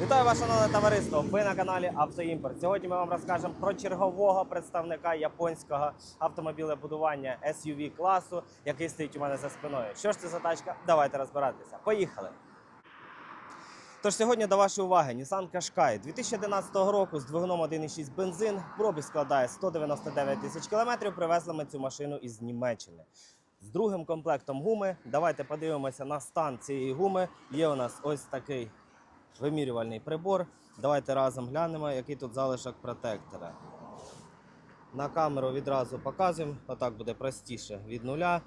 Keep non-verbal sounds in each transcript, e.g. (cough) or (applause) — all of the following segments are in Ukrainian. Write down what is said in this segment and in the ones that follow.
Вітаю вас, шановне товариство! Ви на каналі Автоімпорт. Сьогодні ми вам розкажемо про чергового представника японського автомобілебудування SUV класу, який стоїть у мене за спиною. Що ж це за тачка? Давайте розбиратися. Поїхали! Тож сьогодні до вашої уваги Nissan Qashqai 2011 року з двигуном 1.6 бензин. Пробіг складає 199 тисяч кілометрів. Привезли ми цю машину із Німеччини. З другим комплектом гуми. Давайте подивимося на стан цієї гуми. Є у нас ось такий вимірювальний прибор. Давайте разом глянемо, який тут залишок протектора. На камеру відразу показуємо. Отак буде простіше. Від нуля.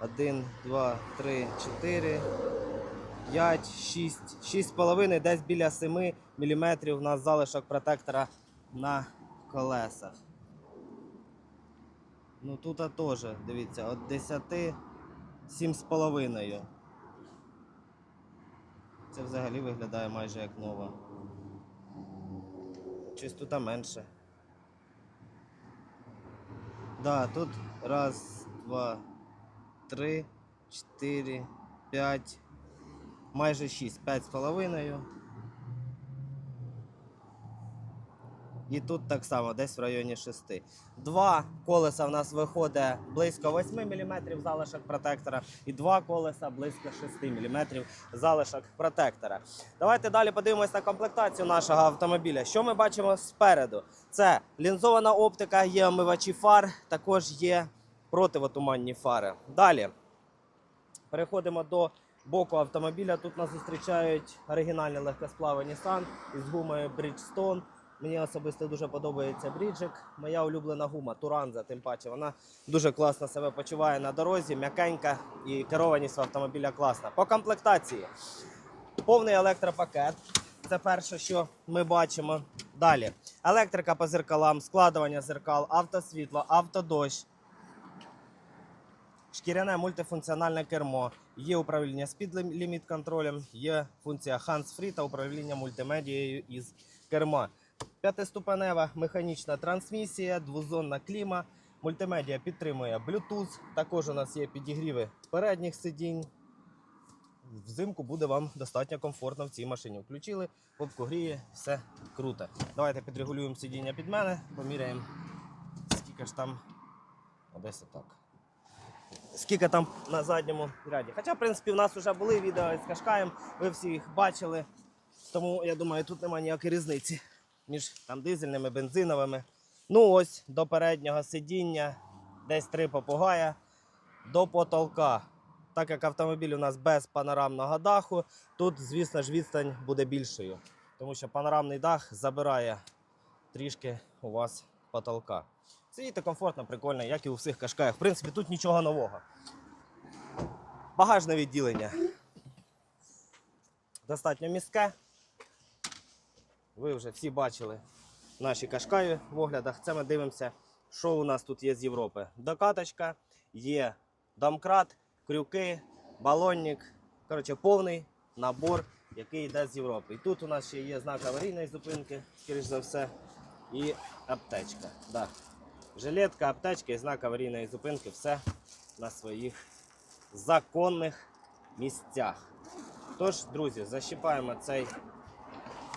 1, 2, 3, 4, 5, 6, 6,5, десь біля 7 мм у нас залишок протектора на колесах. Ну тут теж, дивіться, від 10 7,5. Це взагалі виглядає майже як нова. Чистота менше. Да, тут раз, два, три, чотири, п'ять, майже шість, п'ять з половиною. І тут так само, десь в районі 6. Два колеса в нас виходить близько 8 мм залишок протектора, і два колеса близько 6 мм залишок протектора. Давайте далі подивимось на комплектацію нашого автомобіля. Що ми бачимо спереду? Це лінзована оптика, є омивачі фар, також є противотуманні фари. Далі переходимо до боку автомобіля. Тут нас зустрічають оригінальні легкосплави Nissan із гумою Bridgestone. Мені особисто дуже подобається бріджик. Моя улюблена гума Туранза, тим паче вона дуже класно себе почуває на дорозі, м'якенька і керованість автомобіля класна. По комплектації повний електропакет. Це перше, що ми бачимо. Далі електрика по зеркалам, складування зеркал, автосвітло, автодощ, шкіряне мультифункціональне кермо, є управління спідліміт контролем, є функція hands-free та управління мультимедією із керма. П'ятиступенева механічна трансмісія, двозонна кліма, мультимедіа підтримує Bluetooth. Також у нас є підігріви передніх сидінь. Взимку буде вам достатньо комфортно в цій машині. Включили, попку гріє, все круто. Давайте підрегулюємо сидіння під мене, поміряємо, скільки ж там. Десь отак. Скільки там на задньому ряді. Хоча, в принципі, в нас вже були відео з Кашкаєм, ви всі їх бачили. Тому я думаю, тут немає ніякої різниці між там дизельними, бензиновими. Ну ось до переднього сидіння, десь три попугая до потолка. Так як автомобіль у нас без панорамного даху, тут, звісно ж, відстань буде більшою. Тому що панорамний дах забирає трішки у вас потолка. Сидіти комфортно, прикольно, як і у всіх кашкаях. В принципі, тут нічого нового. Багажне відділення. Достатньо міське. Ви вже всі бачили наші кашкаї в оглядах. Це ми дивимося, що у нас тут є з Європи. Докаточка, є домкрат, крюки, балонник. Коротше, повний набор, який йде з Європи. І тут у нас ще є знак аварійної зупинки, скоріш за все, і аптечка. Да. Жилетка, аптечка і знак аварійної зупинки все на своїх законних місцях. Тож, друзі, защіпаємо цей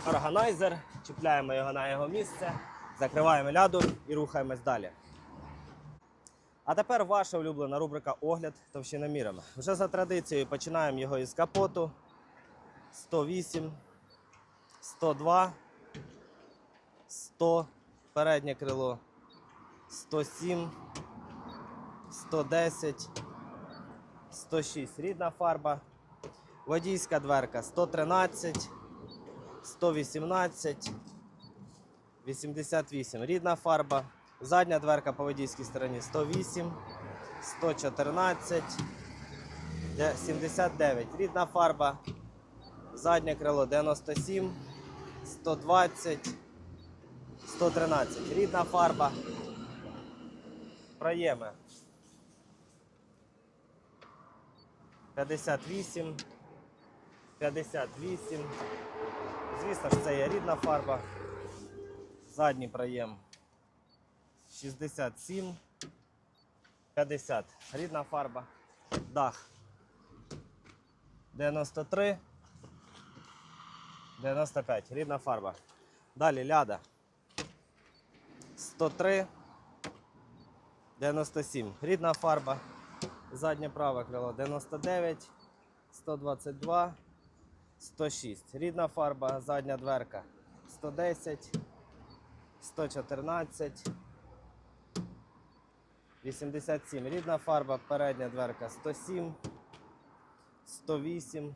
органайзер, чіпляємо його на його місце, закриваємо ляду і рухаємось далі. А тепер ваша улюблена рубрика Огляд товщиномірами. Вже за традицією починаємо його із капоту 108, 102, 100, переднє крило 107, 110, 106. Рідна фарба, водійська дверка 113. 118, 88. Рідна фарба. Задня дверка по водійській стороні 108, 114, 79. Рідна фарба. Заднє крило 97, 120, 113. Рідна фарба. Проєми. 58, 58. Звісно ж, це є рідна фарба. Задній проєм 67, 50. Рідна фарба. Дах 93, 95. Рідна фарба. Далі ляда. 103. 97. Рідна фарба. Заднє праве крило 99. 122. 106. Рідна фарба, задня дверка 110. 114. 87. Рідна фарба, передня дверка 107. 108.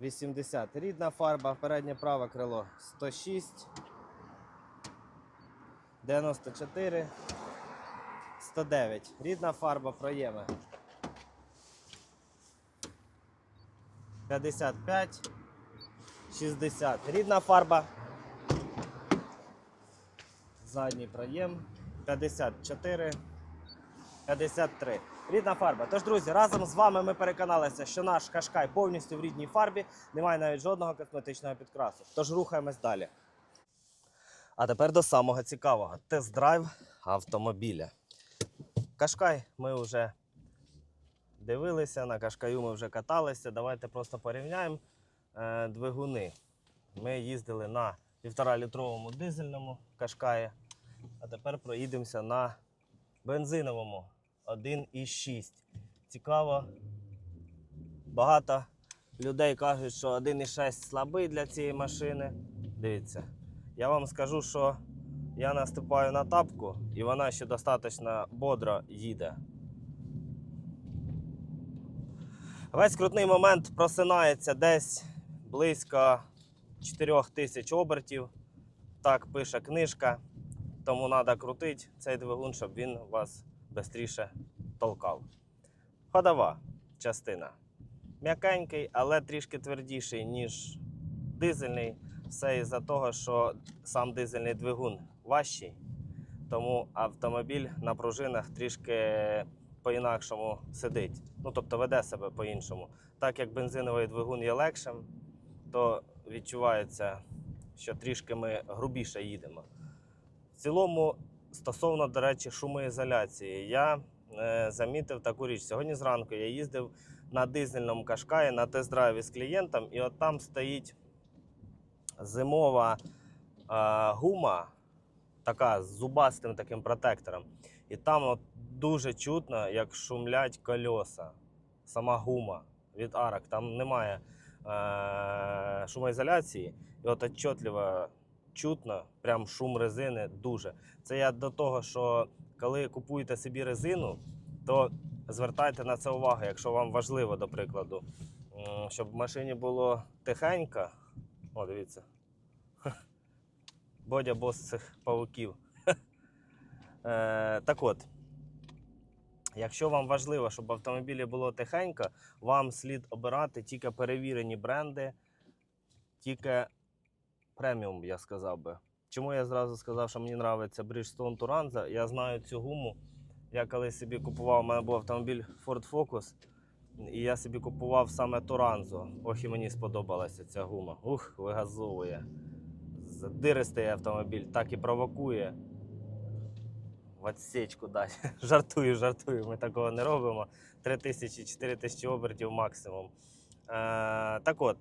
80. Рідна фарба, переднє праве крило 106. 94. 109. Рідна фарба проєми. 55. 60. Рідна фарба. Задній проєм. 54. 53. Рідна фарба. Тож, друзі, разом з вами ми переконалися, що наш кашкай повністю в рідній фарбі, немає навіть жодного косметичного підкрасу. Тож рухаємось далі. А тепер до самого цікавого: тест-драйв автомобіля. Кашкай ми вже дивилися, на кашкаю ми вже каталися. Давайте просто порівняємо е, двигуни. Ми їздили на 1,5-літровому дизельному кашкаї, а тепер проїдемося на бензиновому 1,6. Цікаво. Багато людей кажуть, що 1,6 слабий для цієї машини. Дивіться, я вам скажу, що я наступаю на тапку, і вона ще достатньо бодро їде. Весь крутний момент просинається десь близько 4000 обертів. Так пише книжка. Тому треба крутити цей двигун, щоб він вас швидше толкав. Ходова частина. М'якенький, але трішки твердіший, ніж дизельний. Все із-за того, що сам дизельний двигун важчий. Тому автомобіль на пружинах трішки по-інакшому сидить. Ну, тобто веде себе по-іншому. Так як бензиновий двигун є легшим, то відчувається, що трішки ми грубіше їдемо. В цілому, стосовно, до речі, шумоізоляції, я е, замітив таку річ. Сьогодні зранку я їздив на дизельному кашкаї на тест-драйві з клієнтом, і от там стоїть зимова е, гума, така з зубастим таким протектором. І там от дуже чутно, як шумлять кольоса, сама гума від арок. Там немає е, шумоізоляції, і от отчетливо чутно, прям шум резини дуже. Це я до того, що коли купуєте собі резину, то звертайте на це увагу, якщо вам важливо, до прикладу, щоб в машині було тихенько. О, дивіться. (laughs) Бодя бос цих павуків. Е, так от, якщо вам важливо, щоб в автомобілі було тихенько, вам слід обирати тільки перевірені бренди, тільки преміум, я сказав би. Чому я зразу сказав, що мені подобається Bridgestone Turanza? Я знаю цю гуму. Я колись собі купував, у мене був автомобіль Ford Focus, і я собі купував саме Туранзо. Ох, і мені сподобалася ця гума. Ух, вигазовує. Задиристий автомобіль, так і провокує. В отсечку далі. (laughs) Жартую, жартую. Ми такого не робимо. 3000-4000 тисячі обертів максимум. Е, так от,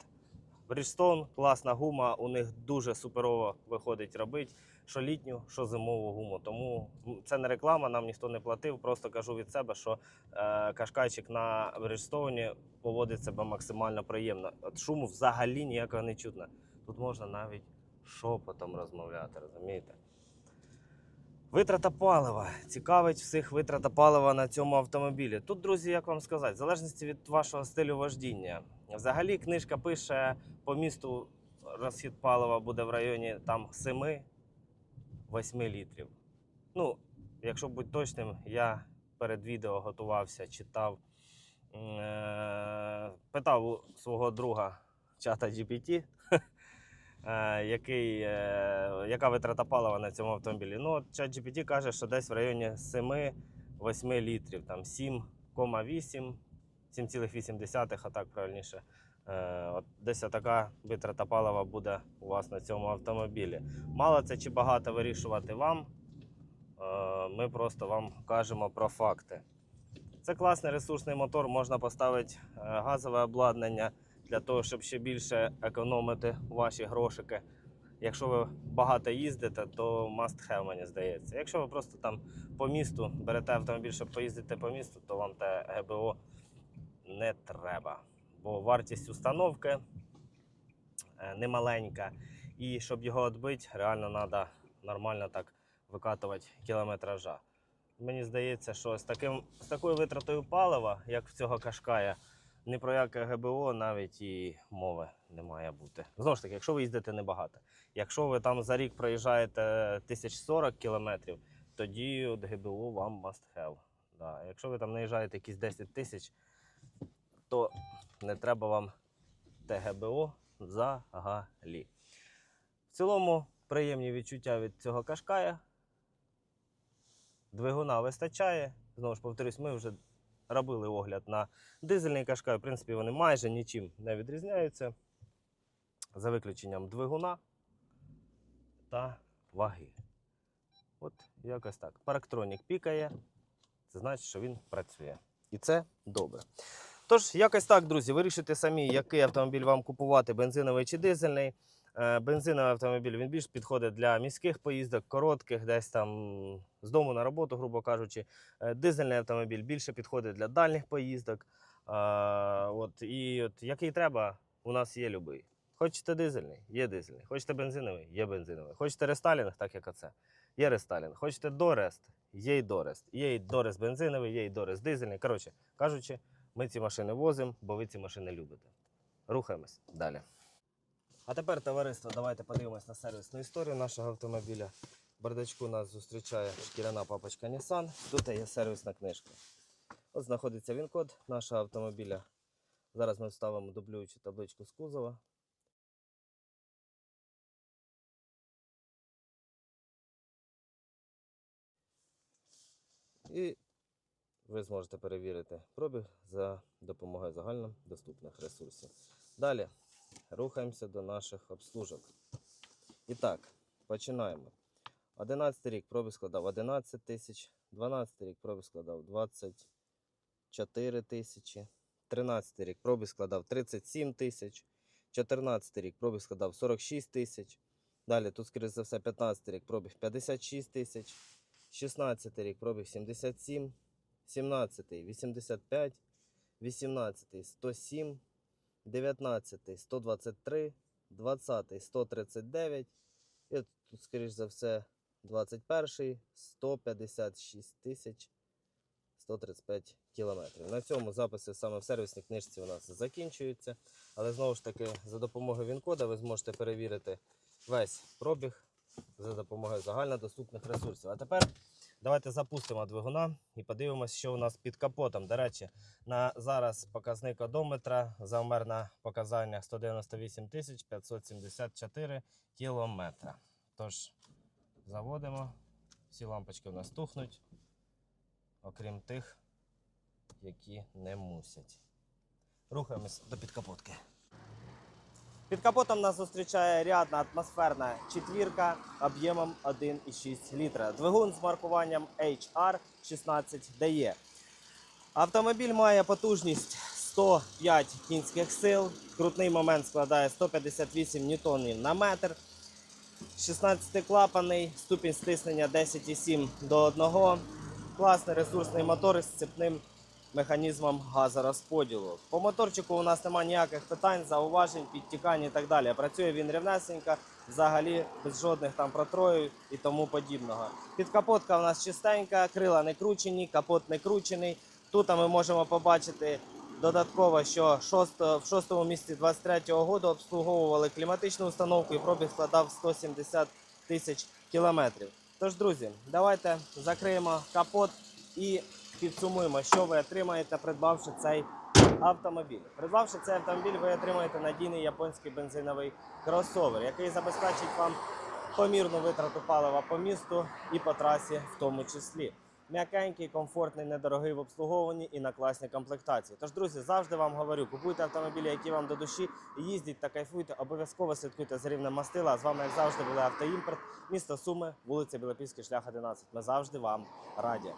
Bridgestone, класна гума, у них дуже суперово виходить робити що літню, що зимову гуму. Тому це не реклама, нам ніхто не платив. Просто кажу від себе, що е, кашкайчик на Bridgestone поводить себе максимально приємно. От шуму взагалі ніякого не чутно. Тут можна навіть шепотом розмовляти, розумієте? Витрата палива. Цікавить всіх витрата палива на цьому автомобілі. Тут, друзі, як вам сказати, в залежності від вашого стилю вождіння. Взагалі, книжка пише по місту розхід палива буде в районі там 7-8 літрів. Ну, якщо бути точним, я перед відео готувався, читав, е, питав у свого друга чата GPT, який, е, яка витрата палива на цьому автомобілі. Ну, чат GPT каже, що десь в районі 7-8 літрів, там 7,8, 7,8, а так правильніше. Е, От десь така витрата палива буде у вас на цьому автомобілі. Мало це чи багато вирішувати вам. Е, Ми просто вам кажемо про факти. Це класний ресурсний мотор, можна поставити е, газове обладнання, для того, щоб ще більше економити ваші грошики. Якщо ви багато їздите, то must have, мені здається. Якщо ви просто там по місту берете автомобіль, щоб поїздити по місту, то вам те ГБО не треба. Бо вартість установки е, немаленька. І щоб його відбити, реально треба нормально так викатувати кілометража. Мені здається, що з, таким, з такою витратою палива, як в цього кашкая, ні про яке ГБО навіть і мови не має бути. Знову ж таки, якщо ви їздите небагато. Якщо ви там за рік проїжджаєте 1040 кілометрів, тоді от ГБО вам must have. Да. Якщо ви там наїжджаєте якісь 10 тисяч, то не треба вам ТГБО взагалі. В цілому приємні відчуття від цього кашкая. Двигуна вистачає. Знову ж повторюсь, ми вже робили огляд на дизельний кашкай. В принципі, вони майже нічим не відрізняються. За виключенням двигуна та ваги. От якось так. Парктронік пікає. Це значить, що він працює. І це добре. Тож, якось так, друзі, вирішите самі, який автомобіль вам купувати, бензиновий чи дизельний. Е, Бензиновий автомобіль він більш підходить для міських поїздок, коротких, десь там з дому на роботу, грубо кажучи. Е, Дизельний автомобіль більше підходить для дальніх поїздок. От, і от, який треба, у нас є любий. Хочете дизельний, є дизельний. Хочете бензиновий, є бензиновий. Хочете рестайлінг, так як оце, є рестайлінг. Хочете дорест, є й дорест. Є й дорест бензиновий, є й дорест дизельний. Коротше кажучи, ми ці машини возимо, бо ви ці машини любите. Рухаємось далі. А тепер, товариство, давайте подивимось на сервісну історію нашого автомобіля. Бардачку нас зустрічає шкіряна папочка Nissan. Тут є сервісна книжка. От знаходиться він код нашого автомобіля. Зараз ми вставимо дублюючу табличку з кузова. І ви зможете перевірити пробіг за допомогою загально доступних ресурсів. Далі рухаємося до наших обслужок. І так, починаємо. 11 рік пробіг складав 11 тисяч, 12 рік пробіг складав 24 тисячі, 13 рік пробіг складав 37 тисяч, 14 рік пробіг складав 46 тисяч. Далі тут, скоріше за все, 15 рік пробіг 56 тисяч, 16 рік пробіг 77, 17 85, 18 107, 19 123, 20 139 і от тут, скоріш за все, 21 156 тисяч 135 кілометрів. На цьому записи саме в сервісній книжці у нас закінчуються. Але знову ж таки, за допомогою ВІН-кода ви зможете перевірити весь пробіг за допомогою загальнодоступних ресурсів. А тепер давайте запустимо двигуна і подивимося, що у нас під капотом. До речі, на зараз показник одометра завмер на показаннях 198 тисяч 574 кілометра. Тож, заводимо. Всі лампочки у нас тухнуть, окрім тих, які не мусять. Рухаємось до підкапотки. Під капотом нас зустрічає рядна атмосферна четвірка об'ємом 1,6 літра. Двигун з маркуванням HR16DE. Автомобіль має потужність 105 кінських сил. Крутний момент складає 158 ньютонів на метр. 16-клапаний, ступінь стиснення 10,7 до 1. Класний ресурсний мотор з цепним механізмом газорозподілу. По моторчику у нас немає ніяких питань, зауважень, підтікань і так далі. Працює він рівнесенько, взагалі без жодних там протроїв і тому подібного. Підкапотка у нас чистенька, крила не кручені, капот не кручений. Тут ми можемо побачити додатково, що в шостому місці 23-го року обслуговували кліматичну установку і пробіг складав 170 тисяч кілометрів. Тож, друзі, давайте закриємо капот і підсумуємо, що ви отримаєте, придбавши цей автомобіль. Придбавши цей автомобіль, ви отримаєте надійний японський бензиновий кросовер, який забезпечить вам помірну витрату палива по місту і по трасі в тому числі. М'якенький, комфортний, недорогий в обслуговуванні і на класній комплектації. Тож, друзі, завжди вам говорю, купуйте автомобілі, які вам до душі, їздіть та кайфуйте, обов'язково слідкуйте за рівнем мастила. З вами, як завжди, були автоімпорт, місто Суми, вулиця Білопільський, шлях 11. Ми завжди вам раді.